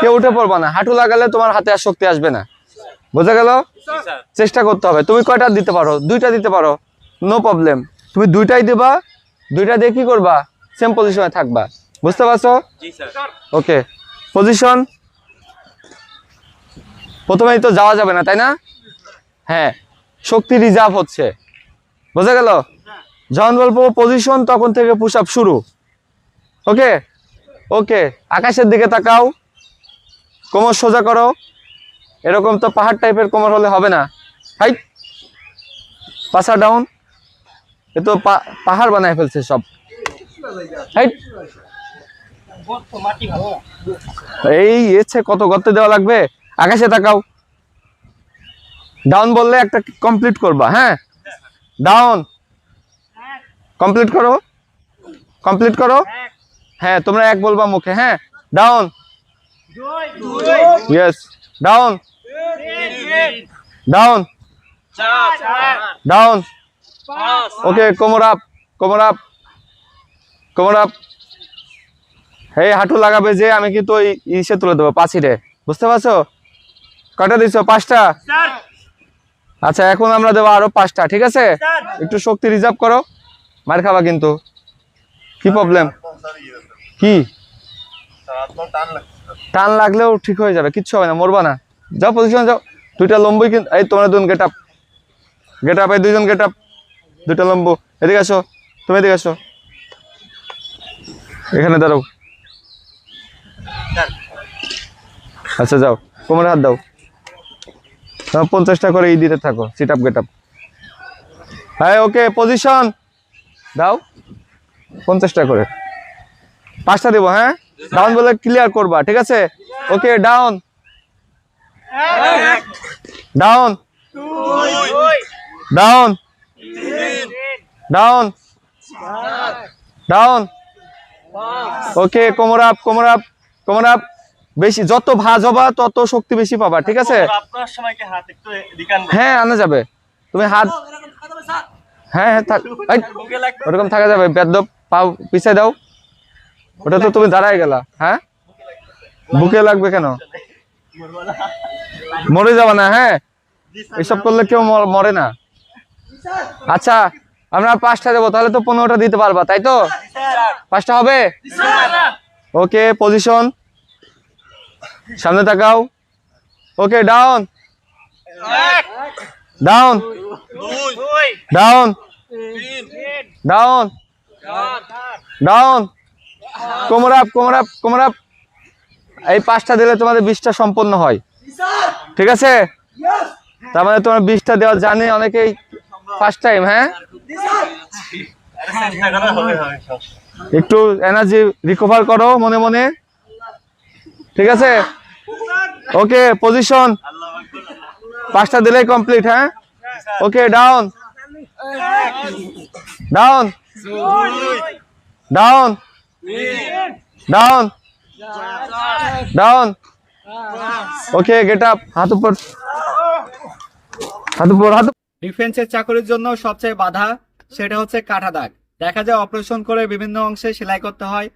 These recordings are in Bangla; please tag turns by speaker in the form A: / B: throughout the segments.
A: কেউ উঠে পড়বা না। হাঁটু লাগালে তোমার হাতে আর শক্তি আসবে না। বোঝা গেল? চেষ্টা করতে হবে। তুমি কয়টা দিতে পারো? দুইটা দিতে পারো। নো প্রবলেম তুমি দুইটাই দিবা। দুইটা দিয়ে কি করবা? সেম পজিশনে থাকবা। বুঝতে পারছ? ওকে পজিশন প্রথমেই তো যাওয়া যাবে না তাই না? হ্যাঁ। শক্তি রিজার্ভ হচ্ছে। বোঝা গেল? যখন বলব পজিশন তখন থেকে পুশ আপ শুরু। ওকে ওকে, আকাশের দিকে তাকাও। কোমর সোজা করো। এরকম তো পাহাড় টাইপের কোমর হলে হবে না। হাইট পাসা ডাউন এ তো পাহাড় বানায় ফেলছে সব। হাইট এই এছে কত গর্তে দেওয়া লাগবে? আকাশে তাকাও। ডাউন বললে একটা কমপ্লিট করবা হ্যাঁ? ডাউন কমপ্লিট করো। কমপ্লিট করো। হ্যাঁ তোমরা এক বলবা মুখে হ্যাঁ? Down yes down down down okay কোমর আপ কোমর আপ কোমর আপ এই হাঁটু লাগাবে যে আমি কিন্তু ওই ইসে তুলে দেবো পাঁচিরে বুঝতে পারছ? কয়টা দিচ্ছ পাঁচটা? আচ্ছা এখন আমরা দেবো আরও পাঁচটা ঠিক আছে? একটু শক্তি রিজার্ভ করো মার খাবা কিন্তু। কি প্রবলেম কি টান লাগলেও ঠিক হয়ে যাবে কিচ্ছু হবে না মরবা না। যাও পজিশন যাও। দুইটা লম্বই কিন্তু এই তোমরা দুজন গেট আপ গেট আপ এই দুইজন গেট আপ দুইটা লম্ব। এদিকে আসো তুমি এদিকে আসো। এখানে দাঁড়াও। আচ্ছা যাও। কোমরে হাত দাও। তোমার পঞ্চাশটা করে এই দিতে থাকো সিট আপ গেট আপ হ্যাঁ ওকে পজিশন দাও। পঞ্চাশটা করে। পাঁচটা দেবো হ্যাঁ? ডাউন বলে ক্লিয়ার করবা ঠিক আছে? Okay down. Down. Down. Down. Down. Okay কোমর আপ কোমর আপ কোমর আপ বেশি যত ভাজ হবা তত শক্তি বেশি পাবা ঠিক আছে?
B: আপনার সময় কি হাত একটু দিকান
A: হ্যাঁ আনা যাবে। তুমি হাত হ্যাঁ হ্যাঁ ওরকম থাকা যাবে। বেদ পাও পিছাই দাও। ওটা তো তুমি দাঁড়ায় গেলা হ্যাঁ? বুকে লাগবে কেন? মরে যাবে না হ্যাঁ? এসব করলে কেউ মরে না। আচ্ছা আমরা পাঁচটা দেবো, তাহলে তো পনেরোটা দিতে পারবা, তাই তো? পাঁচটা হবে? ওকে পজিশন সামনে তাকাও। Okay down down down down down কোমর আপ কোমর আপ কোমর আপ। এই পাঁচটা দিলে তোমাদের বিশটা সম্পন্ন হয়। ঠিক আছে? তার মানে তোমার বিশটা দেওয়া জানে, অনেকেই ফার্স্ট টাইম হ্যাঁ? একটু এনার্জি রিকভার করো মনে মনে। ঠিক আছে? ওকে পজিশন পাঁচটা দিলেই কমপ্লিট হ্যাঁ? Okay down down down down down okay get up হাত উপর। হাত উপর, হাত
C: ডিফেন্সের চাকরির জন্য সবচেয়ে বাধা সেটা হচ্ছে কাটা দাগ। দেখা যায় অপারেশন করে বিভিন্ন অংশে সেলাই করতে হয়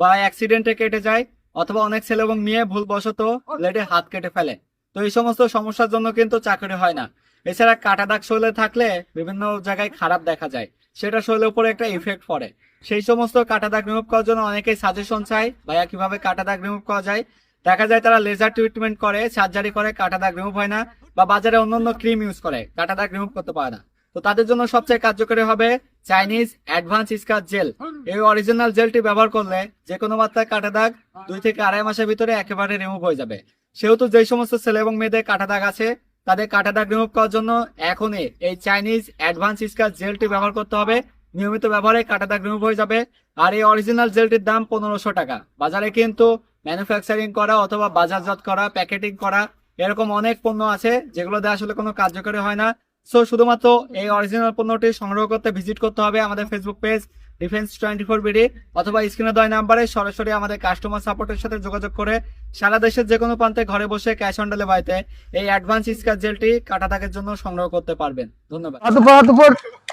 C: বা অ্যাক্সিডেন্টে কেটে যায় অথবা অনেক ছেলে এবং মেয়ে ভুলবশত ব্লেডে হাত কেটে ফেলে। তো এই সমস্ত সমস্যার জন্য কিন্তু চাকরি হয় না। এছাড়া কাটা দাগ শরীরে থাকলে বিভিন্ন জায়গায় খারাপ দেখা যায়। সেটা শরীরের উপরে একটা ইফেক্ট পড়ে। সেই সমস্ত কাটা দাগ রিমুভ করার জন্য অনেকেই সাজেশন চায়, ভাইয়া, কীভাবে কাটা দাগ রিমুভ করা যায়? দেখা যায় তারা লেজার ট্রিটমেন্ট করে সার্জারি করে, কাটা দাগ রিমুভ হয় না বা বাজারে অন্যান্য ক্রিম ইউজ করে, কাটা দাগ রিমুভ করতে পারে না। তো তাদের জন্য সবচেয়ে কার্যকরী হবে চাইনিজ অ্যাডভান্স স্কার জেল এই অরিজিনাল জেলটি ব্যবহার করলে যে কোনো মাত্রায় কাটা দাগ দুই থেকে আড়াই মাসের ভিতরে একেবারে রিমুভ হয়ে যাবে। সেহেতু যে সমস্ত ছেলে এবং মেয়েদের কাটা দাগ আছে, তাদের কাটা দাগ রিমুভ করার জন্য এখনই এই চাইনিজ অ্যাডভান্স স্কার জেলটি ব্যবহার করতে হবে। নিয়মিত ব্যবহারে কাটা দাগ রিমুভ হয়ে যাবে। আর এই অরিজিনাল জেলটির দাম পনেরোশো টাকা। বাজারে কিন্তু ম্যানুফ্যাকচারিং করা অথবা বাজারজাত করা প্যাকেটিং করা এরকম অনেক পণ্য আছে, যেগুলো দিয়ে আসলে কোনো কার্যকরী হয় না। সো শুধুমাত্র এই অরিজিনাল পণ্যটি সংগ্রহ করতে ভিজিট করতে হবে আমাদের Facebook page defence twenty four BD অথবা স্ক্রিনে দেওয়া নাম্বারে সরাসরি আমাদের কাস্টমার সাপোর্টের সাথে যোগাযোগ করে সারা দেশের যে কোনো প্রান্তে ঘরে বসে ক্যাশ অন ডেলিভারিতে এই অ্যাডভান্স স্কার জেলটি কাটা দাগের জন্য সংগ্রহ করতে পারবেন। ধন্যবাদ।
A: হাত উপর হাত উপর।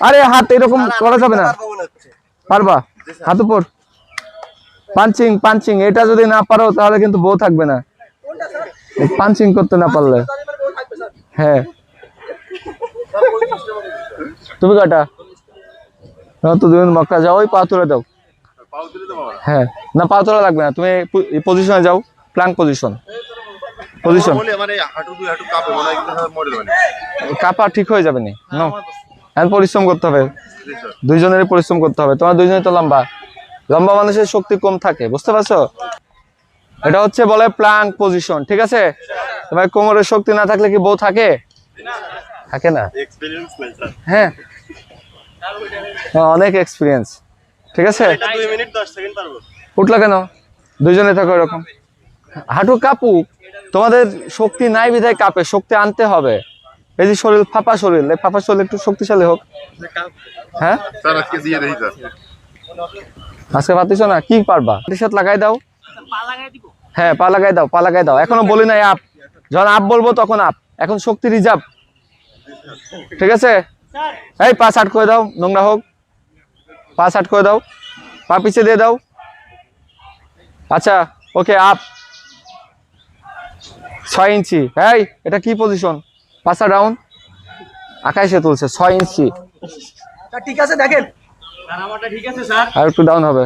A: আরে হাত এরকম করা যাবে না। পারবা? হাত উপর। পাঞ্চিং পাঞ্চিং এটা যদি না পারো তাহলে কিন্তু বউ থাকবে না। পাঞ্চিং করতে না পারলে। হ্যাঁ। তুমি কটা তো তুমি মক্কা যাও ওই পা তুলে দাও। হ্যাঁ। না পা তোলা লাগবে না তুমি পজিশনে যাও প্লাঙ্ক পজিশন পজিশন
D: কাঁপে হয়
A: ঠিক হয়ে যাবে নি নো? এখন পরিশ্রম করতে হবে। দুইজনেরই পরিশ্রম করতে হবে। তোমার দুইজনে তো লম্বা। লম্বা মানুষের শক্তি কম থাকে বুঝতে পারছ? এটা হচ্ছে বলে প্লাঙ্ক পজিশন ঠিক আছে? তোমার কোমরের শক্তি না থাকলে কি বউ থাকে? থাকে না। হ্যাঁ হ্যাঁ, অনেক এক্সপিরিয়েন্স ঠিক আছে? উঠল কেন? দুইজনে থাকো এরকম। হাঁটু কাপুক তোমাদের শক্তি নাই বিধায় কাঁপে শক্তি আনতে হবে। এই যে শরীর ফাঁপা শরীর এই ফাঁপা শরীর একটু শক্তিশালী হোক। হ্যাঁ?
D: স্যার আজকে দিয়ে
A: আজকে পাতিস না কি পারবা? টি শার্ট লাগাই দাও। হ্যাঁ পা লাগাই দাও পা লাগাই দাও। এখনও বলি নাই আপ। যখন আপ বলব তখন আপ। এখন শক্তি রিজার্ভ ঠিক আছে? এই পা আট করে দাও নোংরা হোক। পা আট করে দাও। পা পিছিয়ে দিয়ে দাও। আচ্ছা ওকে আপ। ছয় ইঞ্চি। এই এটা কি পজিশন পাঁচটা ডাউন আকাশে তুলছে ছয় ইঞ্চি।
C: ঠিক আছে দেখেন।
A: আর একটু ডাউন হবে।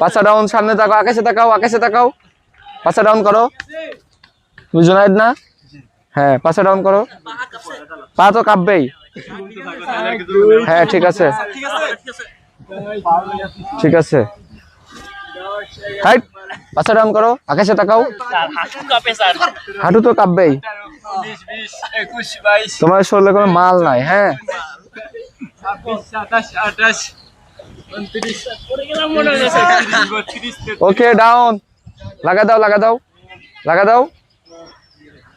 A: পাঁচটা ডাউন সামনে তাকাও আকাশে তাকাও আকাশে তাকাও। পাঁচটা ডাউন করো। তুমি জোনায়েদ না। হ্যাঁ পাঁচটা ডাউন করো। পা তো কাঁপবেই। হ্যাঁ ঠিক আছে। ঠিক আছে। হাইট, পাঁচটা ডাউন করো। আকাশে তাকাও। হাঁটু তো কাঁপবেই। তোমার শরীরে কোনো মাল নাই হ্যাঁ। ওকে ডাউন লাগা দাও লাগা দাও। লাগা দাও।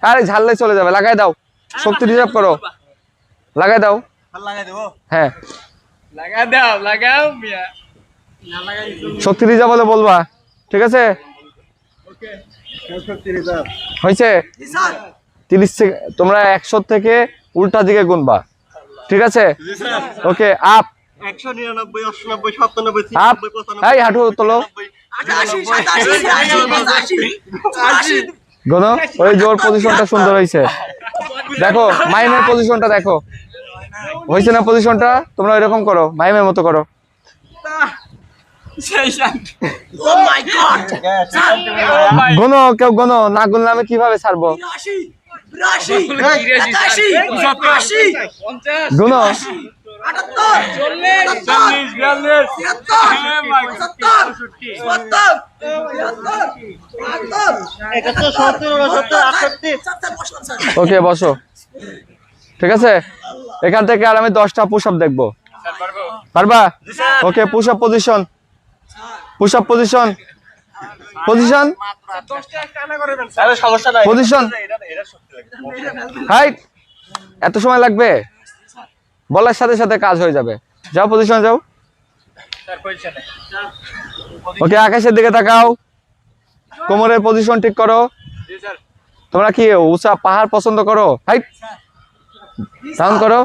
A: আরে ঝাললে চলে যাবে লাগাই দাও শক্তি রিজার্ভ করো লাগাই দাও
B: লাগাই দেবো
A: হ্যাঁ
C: লাগা দাও লাগাও
A: শক্তি রিজার্ভ হলে বলবা ঠিক আছে হয়েছে তিরিশ থেকে তোমরা একশো থেকে উল্টা দিকে গুনবা ঠিক আছে ওকে আপ
B: একশো নিরানব্বই অষ্টানব্বই সাতানব্বই
A: আপ এই হাঁটু তোলো গোনো ওই জোর পজিশনটা সুন্দর হয়েছে দেখো মাইমের পজিশনটা দেখো। হয়েছে না পজিশনটা তোমরা এরকম করো মাইমের মতো করো। গোনো কেউ গোনো না গুনলে আমি কীভাবে ছাড়বো? গুনো
B: আটষট্টি।
A: ওকে বসো। ঠিক আছে? এখান থেকে আর আমি দশটা পুশ আপ দেখব। পারবা? Okay push up position push up position position
B: আরে সমস্যা নাই।
A: পজিশন
B: এটা এটা সত্যি লাগে।
A: হাইট এত সময় লাগবে? বলার সাথে সাথে কাজ হয়ে যাবে। যাও পজিশন যাও। ওকে, আকাশের দিকে তাকাও। কোমরের পজিশন ঠিক করো। তোমরা কি, উঁচা পাহাড় পছন্দ করো? হাইট ডাউন করো।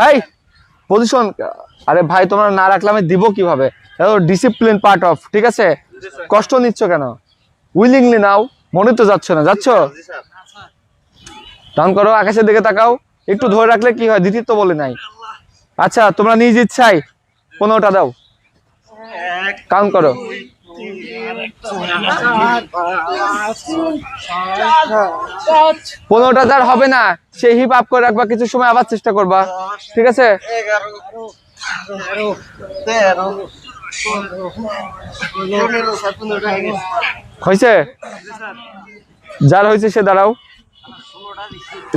A: হাই। পজিশন আরে ভাই, তোমরা না রাখলে আমি দিব কীভাবে? ডিসিপ্লিন পার্ট অফ ঠিক আছে? কষ্ট নিচ্ছ কেন? উইলিংলি নাও। মনে তো যাচ্ছ না, যাচ্ছ? ডাউন করো, আকাশের দিকে তাকাও। একটু ধরে রাখলে কি হয়? দ্বিতীয় তো বলে নাই। আচ্ছা তোমরা নিজ ইচ্ছাই পনেরোটা দাও। কাউন্ট করো। পনেরোটা যার হবে না, সে হিপ আপ করে রাখবা, কিছু সময় আবার চেষ্টা করবা। ঠিক আছে?
B: হয়ে
A: হয়েছে? যার হয়েছে সে দাঁড়াও।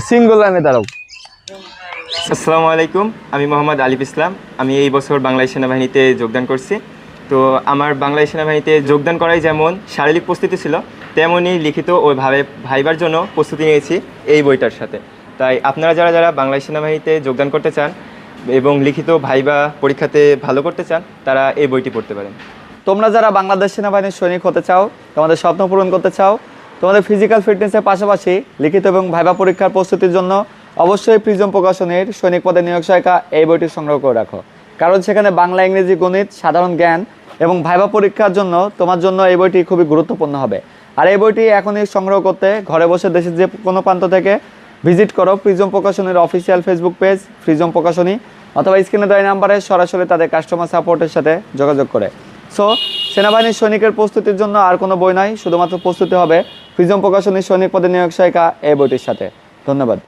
A: সিঙ্গল লাইনে দাঁড়াও।
E: আসসালামু আলাইকুম, আমি মোহাম্মদ আলিফ ইসলাম। আমি এই বছর বাংলাদেশ সেনাবাহিনীতে যোগদান করছি। তো আমার বাংলাদেশ সেনাবাহিনীতে যোগদান করাই যেমন শারীরিক প্রস্তুতি ছিল তেমনই লিখিত ও ভাবে ভাইবার জন্য প্রস্তুতি নিয়েছি এই বইটার সাথে। তাই আপনারা যারা যারা বাংলাদেশ সেনাবাহিনীতে যোগদান করতে চান এবং লিখিত ভাইবা পরীক্ষাতে ভালো করতে চান, তারা এই বইটি পড়তে পারেন।
A: তোমরা যারা বাংলাদেশ সেনাবাহিনীর সৈনিক হতে চাও, তোমাদের স্বপ্ন পূরণ করতে চাও, তোমাদের ফিজিক্যাল ফিটনেসের পাশাপাশি লিখিত এবং ভাইবা পরীক্ষার প্রস্তুতির জন্য অবশ্যই প্রিজম প্রকাশনের সৈনিক পদে নিয়োগ সহায়িকা এই বইটি সংগ্রহ করে রাখো। কারণ সেখানে বাংলা, ইংরেজি, গণিত, সাধারণ জ্ঞান এবং ভাইবা পরীক্ষার জন্য তোমার জন্য এই বইটি খুবই গুরুত্বপূর্ণ হবে। আর এই বইটি এখনই সংগ্রহ করতে ঘরে বসে দেশের যে কোনো প্রান্ত থেকে ভিজিট করো প্রিজম প্রকাশনীর অফিসিয়াল ফেসবুক পেজ, প্রিজম প্রকাশনী, অথবা স্ক্রিনে দেওয়া নাম্বারে সরাসরি তাদের কাস্টমার সাপোর্টের সাথে যোগাযোগ করে। সো সেনাবাহিনীর সৈনিকের প্রস্তুতির জন্য আর কোনো বই নাই, শুধুমাত্র প্রস্তুতি হবে প্রিজম প্রকাশনীর সৈনিক পদে নিয়োগ সহায়িকা এই বইটির সাথে। ধন্যবাদ।